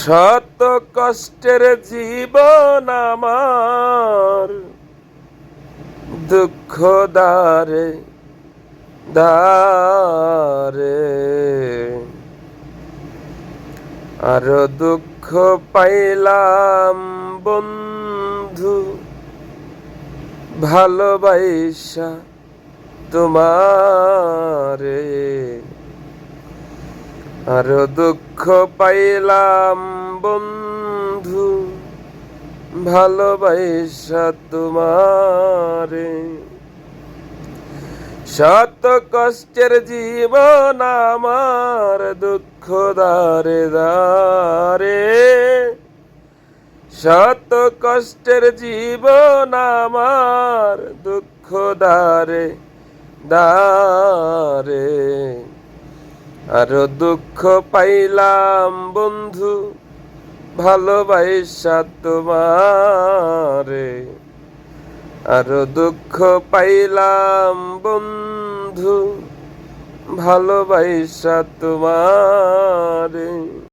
শত কষ্টের জীবন আমার দুঃখ দারে দারে আর দুঃখ পাইলাম বন্ধু ভালোবাসা তোমারে। আর দুঃখ পাইলাম, বন্ধু। ভালোবাসা তোমারে। শত কষ্টের জীবন আমার দুঃখ দারে দারে শত কষ্টের জীবন আমার দুঃখ দারে দারে আর দুঃখ পাইলাম বন্ধু ভালোবাসা তোমারে। আর দুঃখ পাইলাম বন্ধু ভালোবাসা তোমারে।